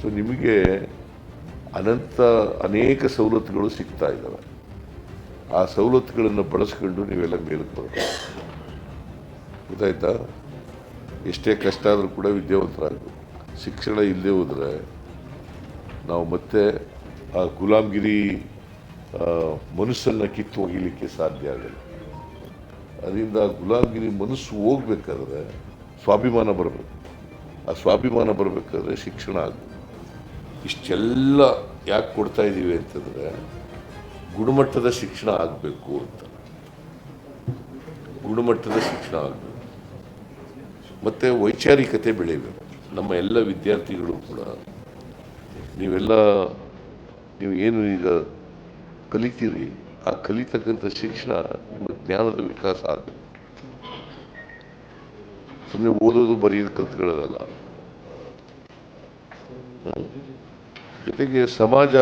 So ನಿಮಗೆ ಅನಂತ ಅನೇಕ ಸವಲತ್ತುಗಳು ಸಿಗ್ತಾ ಇದ್ದಾವೆ. ಆ ಸವಲತ್ತುಗಳನ್ನು ಬಳಸ್ಕೊಂಡು ನೀವೆಲ್ಲ ಮೇಲಕ್ಕೆ ಬರಬೇಕು. ಗೊತ್ತಾಯ್ತಾ? ಎಷ್ಟೇ ಕಷ್ಟ ಆದರೂ ಕೂಡ ವಿದ್ಯಾವಂತರಾಗಬೇಕು. ಶಿಕ್ಷಣ ಇಲ್ಲದೆ ಹೋದರೆ ನಾವು ಮತ್ತೆ ಆ ಗುಲಾಮ್ಗಿರಿ ಮನಸ್ಸನ್ನು ಕಿತ್ತು ಒಗಿಲಿಕ್ಕೆ ಸಾಧ್ಯ ಆಗಲ್ಲ. ಅದರಿಂದ ಗುಲಾಮ್ಗಿರಿ ಮನಸ್ಸು ಹೋಗ್ಬೇಕಾದ್ರೆ ಸ್ವಾಭಿಮಾನ ಬರಬೇಕು. ಆ ಸ್ವಾಭಿಮಾನ ಬರಬೇಕಾದ್ರೆ ಶಿಕ್ಷಣ ಆಗಬೇಕು. ಇಷ್ಟೆಲ್ಲ ಯಾಕೆ ಕೊಡ್ತಾ ಇದ್ದೀವಿ ಅಂತಂದರೆ ಗುಣಮಟ್ಟದ ಶಿಕ್ಷಣ ಆಗಬೇಕು ಅಂತ. ಗುಣಮಟ್ಟದ ಶಿಕ್ಷಣ ಆಗಬೇಕು. ಮತ್ತು ವೈಚಾರಿಕತೆ ಬೆಳೀಬೇಕು ನಮ್ಮ ಎಲ್ಲ ವಿದ್ಯಾರ್ಥಿಗಳು ಕೂಡ ನೀವೆಲ್ಲ ನೀವು ಏನು ಈಗ ಕಲಿತೀರಿ, ಆ ಕಲಿತಕ್ಕಂಥ ಶಿಕ್ಷಣ ನಿಮ್ಮ ಜ್ಞಾನದ ವಿಕಾಸ ಆಗಬೇಕು. ಸುಮ್ಮನೆ ಓದೋದು, ಬರೆಯೋದು ಕಲ್ತ್ಕೊಳ್ಳೋದಲ್ಲ. ಜೊತೆಗೆ ಸಮಾಜ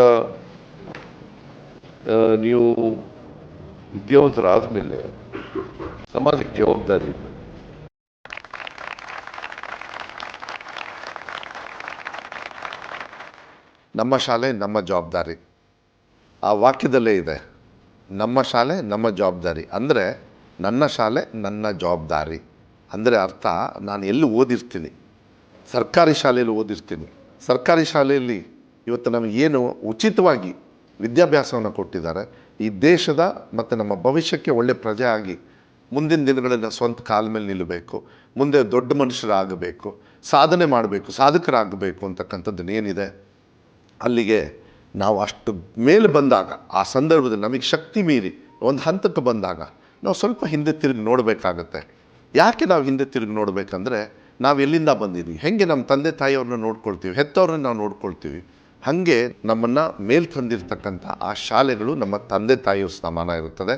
ನೀವು ವಿದ್ಯಾವಂತರಾದ ಮೇಲೆ ಸಮಾಜಕ್ಕೆ ಜವಾಬ್ದಾರಿ ನಮ್ಮ ಶಾಲೆ ನಮ್ಮ ಜವಾಬ್ದಾರಿ. ಆ ವಾಕ್ಯದಲ್ಲೇ ಇದೆ, ನಮ್ಮ ಶಾಲೆ ನಮ್ಮ ಜವಾಬ್ದಾರಿ. ಅಂದರೆ ನನ್ನ ಶಾಲೆ ನನ್ನ ಜವಾಬ್ದಾರಿ. ಅಂದರೆ ಅರ್ಥ, ನಾನು ಎಲ್ಲಿ ಓದಿರ್ತೀನಿ? ಸರ್ಕಾರಿ ಶಾಲೆಯಲ್ಲಿ ಓದಿರ್ತೀನಿ. ಸರ್ಕಾರಿ ಶಾಲೆಯಲ್ಲಿ ಇವತ್ತು ನಮಗೇನು ಉಚಿತವಾಗಿ ವಿದ್ಯಾಭ್ಯಾಸವನ್ನು ಕೊಟ್ಟಿದ್ದಾರೆ, ಈ ದೇಶದ ಮತ್ತು ನಮ್ಮ ಭವಿಷ್ಯಕ್ಕೆ ಒಳ್ಳೆಯ ಪ್ರಜೆ ಆಗಿ ಮುಂದಿನ ದಿನಗಳಲ್ಲಿ ಸ್ವಂತ ಕಾಲ ಮೇಲೆ ನಿಲ್ಲಬೇಕು, ಮುಂದೆ ದೊಡ್ಡ ಮನುಷ್ಯರಾಗಬೇಕು, ಸಾಧನೆ ಮಾಡಬೇಕು, ಸಾಧಕರಾಗಬೇಕು ಅಂತಕ್ಕಂಥದ್ದು ಏನಿದೆ, ಅಲ್ಲಿಗೆ ನಾವು ಅಷ್ಟು ಮೇಲೆ ಬಂದಾಗ, ಆ ಸಂದರ್ಭದಲ್ಲಿ ನಮಗೆ ಶಕ್ತಿ ಮೀರಿ ಒಂದು ಹಂತಕ್ಕೆ ಬಂದಾಗ ನಾವು ಸ್ವಲ್ಪ ಹಿಂದೆ ತಿರುಗಿ ನೋಡಬೇಕಾಗತ್ತೆ. ಯಾಕೆ ನಾವು ಹಿಂದೆ ತಿರುಗಿ ನೋಡಬೇಕಂದ್ರೆ ನಾವು ಎಲ್ಲಿಂದ ಬಂದಿದ್ದೀವಿ? ಹೇಗೆ ನಮ್ಮ ತಂದೆ ತಾಯಿಯವ್ರನ್ನ ನೋಡ್ಕೊಳ್ತೀವಿ? ಹೆತ್ತವ್ರನ್ನ ನಾವು ನೋಡ್ಕೊಳ್ತೀವಿ? ಹಾಗೆ ನಮ್ಮನ್ನು ಮೇಲ್ ತಂದಿರ್ತಕ್ಕಂಥ ಆ ಶಾಲೆಗಳು ನಮ್ಮ ತಂದೆ ತಾಯಿಯ ಸಮಾನ ಇರುತ್ತದೆ.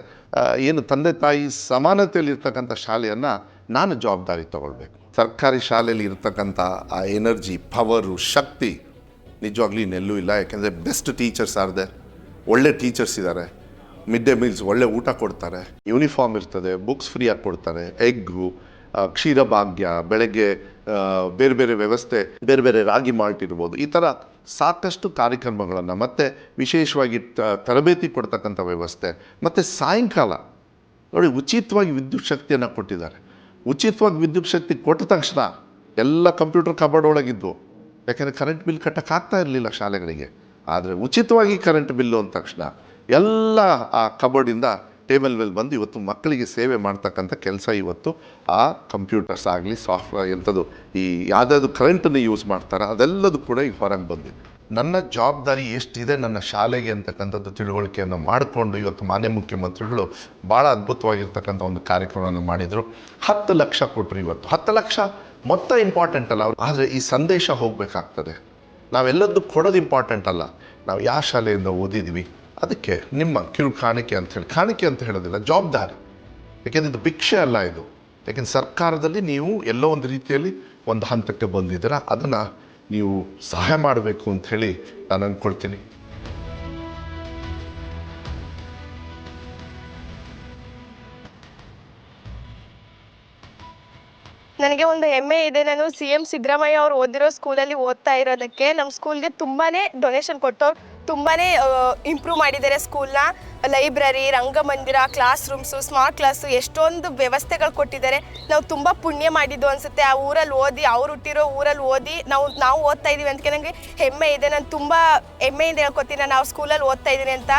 ಏನು ತಂದೆ ತಾಯಿ ಸಮಾನತೆಯಲ್ಲಿ ಇರ್ತಕ್ಕಂಥ ಶಾಲೆಯನ್ನು ನಾನು ಜವಾಬ್ದಾರಿ ತಗೊಳ್ಬೇಕು. ಸರ್ಕಾರಿ ಶಾಲೆಯಲ್ಲಿ ಇರ್ತಕ್ಕಂಥ ಆ ಎನರ್ಜಿ, ಪವರು, ಶಕ್ತಿ ನಿಜವಾಗ್ಲೂ ಇನ್ನೆಲ್ಲೂ ಇಲ್ಲ. ಯಾಕೆಂದರೆ ಬೆಸ್ಟ್ ಟೀಚರ್ಸ್ ಆರ್ದೆ ಒಳ್ಳೆ ಟೀಚರ್ಸ್ ಇದ್ದಾರೆ ಮಿಡ್ ಡೇ ಮೀಲ್ಸ್ ಒಳ್ಳೆ ಊಟ ಕೊಡ್ತಾರೆ. ಯೂನಿಫಾರ್ಮ್ ಇರ್ತದೆ, ಬುಕ್ಸ್ ಫ್ರೀಯಾಗಿ ಕೊಡ್ತಾರೆ, ಎಗ್ಗು ಕ್ಷೀರಭಾಗ್ಯ, ಬೆಳಗ್ಗೆ ಬೇರೆ ಬೇರೆ ವ್ಯವಸ್ಥೆ, ಬೇರೆ ಬೇರೆ ರಾಗಿ ಮಾಲ್ಟ್ ಇರ್ಬೋದು, ಈ ಥರ ಸಾಕಷ್ಟು ಕಾರ್ಯಕ್ರಮಗಳನ್ನು ಮತ್ತು ವಿಶೇಷವಾಗಿ ತರಬೇತಿ ಕೊಡ್ತಕ್ಕಂಥ ವ್ಯವಸ್ಥೆ, ಮತ್ತು ಸಾಯಂಕಾಲ ನೋಡಿ ಉಚಿತವಾಗಿ ವಿದ್ಯುತ್ ಶಕ್ತಿಯನ್ನು ಕೊಟ್ಟಿದ್ದಾರೆ. ಉಚಿತವಾಗಿ ವಿದ್ಯುತ್ ಶಕ್ತಿ ಕೊಟ್ಟ ತಕ್ಷಣ ಎಲ್ಲ ಕಂಪ್ಯೂಟರ್ ಕಬೋರ್ಡ್ ಒಳಗಿದ್ವು. ಯಾಕೆಂದರೆ ಕರೆಂಟ್ ಬಿಲ್ ಕಟ್ಟೋಕ್ಕಾಗ್ತಾ ಇರಲಿಲ್ಲ ಶಾಲೆಗಳಿಗೆ. ಆದರೆ ಉಚಿತವಾಗಿ ಕರೆಂಟ್ ಬಿಲ್ಲು ಅಂದ ತಕ್ಷಣ ಎಲ್ಲ ಆ ಕಬೋರ್ಡಿಂದ ಟೇಬಲ್ ಮೇಲೆ ಬಂದು ಇವತ್ತು ಮಕ್ಕಳಿಗೆ ಸೇವೆ ಮಾಡ್ತಕ್ಕಂಥ ಕೆಲಸ ಇವತ್ತು ಆ ಕಂಪ್ಯೂಟರ್ಸ್ ಆಗಲಿ, ಸಾಫ್ಟ್ವೇರ್ ಎಂಥದ್ದು ಈ ಯಾವುದಾದ್ರು ಕರೆಂಟನ್ನು ಯೂಸ್ ಮಾಡ್ತಾರೆ, ಅದೆಲ್ಲದೂ ಕೂಡ ಈಗ ಹೊರಗೆ ಬಂದಿದೆ. ನನ್ನ ಜವಾಬ್ದಾರಿ ಎಷ್ಟಿದೆ, ನನ್ನ ಶಾಲೆಗೆ ಅಂತಕ್ಕಂಥದ್ದು ತಿಳುವಳಿಕೆಯನ್ನು ಮಾಡಿಕೊಂಡು ಇವತ್ತು ಮಾನ್ಯ ಮುಖ್ಯಮಂತ್ರಿಗಳು ಭಾಳ ಅದ್ಭುತವಾಗಿರ್ತಕ್ಕಂಥ ಒಂದು ಕಾರ್ಯಕ್ರಮವನ್ನು ಮಾಡಿದರು. ಹತ್ತು ಲಕ್ಷ ಕೊಟ್ಟರು ಇವತ್ತು. ಹತ್ತು ಲಕ್ಷ ಮೊತ್ತ ಇಂಪಾರ್ಟೆಂಟ್ ಅಲ್ಲ ಅವರು. ಆದರೆ ಈ ಸಂದೇಶ ಹೋಗಬೇಕಾಗ್ತದೆ. ನಾವೆಲ್ಲದ್ದು ಕೊಡೋದು ಇಂಪಾರ್ಟೆಂಟ್ ಅಲ್ಲ. ನಾವು ಯಾವ ಶಾಲೆಯಿಂದ ಓದಿದ್ವಿ? ಅದಕ್ಕೆ ನಿಮ್ಮ ಕಿರು ಕಾಣಿಕೆ ಅಂತ ಹೇಳಿ, ಕಾಣಿಕೆ ಅಂತ ಹೇಳೋದಿಲ್ಲ, ಜವಾಬ್ದಾರಿ. ಯಾಕೆಂದ್ರೆ ಇದು ಭಿಕ್ಷೆ ಅಲ್ಲ ಇದು. ಯಾಕೆಂದ್ರೆ ಸರ್ಕಾರದಲ್ಲಿ ನೀವು ಎಲ್ಲೋ ಒಂದು ರೀತಿಯಲ್ಲಿ ಒಂದು ಹಂತಕ್ಕೆ ಬಂದಿದ್ದೀರ, ಅದನ್ನು ನೀವು ಸಹಾಯ ಮಾಡಬೇಕು ಅಂತ ಹೇಳಿ ನಾನು ಅಂದ್ಕೊಳ್ತೀನಿ ನನಗೆ ಒಂದು ಹೆಮ್ಮೆ ಇದೆ. ನಾನು ಸಿ ಎಂ ಸಿದ್ದರಾಮಯ್ಯ ಅವ್ರು ಓದಿರೋ ಸ್ಕೂಲಲ್ಲಿ ಓದ್ತಾ ಇರೋದಕ್ಕೆ ನಮ್ಮ ಸ್ಕೂಲ್ಗೆ ತುಂಬಾನೇ ಡೊನೇಷನ್ ಕೊಟ್ಟವ್ರು ತುಂಬಾನೇ ಇಂಪ್ರೂವ್ ಮಾಡಿದ್ದಾರೆ ಸ್ಕೂಲ್ನ ಲೈಬ್ರರಿ ರಂಗಮಂದಿರ ಕ್ಲಾಸ್ ರೂಮ್ಸು ಸ್ಮಾರ್ಟ್ ಕ್ಲಾಸು ಎಷ್ಟೊಂದು ವ್ಯವಸ್ಥೆಗಳು ಕೊಟ್ಟಿದ್ದಾರೆ. ನಾವು ತುಂಬ ಪುಣ್ಯ ಮಾಡಿದ್ದು ಅನಿಸುತ್ತೆ. ಆ ಊರಲ್ಲಿ ಓದಿ, ಅವ್ರು ಹುಟ್ಟಿರೋ ಊರಲ್ಲಿ ಓದಿ, ನಾವು ನಾವು ಓದ್ತಾ ಇದ್ದೀವಿ ಅಂತ. ನನಗೆ ಹೆಮ್ಮೆ ಇದೆ. ನಾನು ತುಂಬ ಹೆಮ್ಮೆಯಿಂದ ಹೇಳ್ಕೊತೀನಿ. ಆ ಸ್ಕೂಲಲ್ಲಿ ಓದ್ತಾ ಇದ್ದೀನಿ ಅಂತ.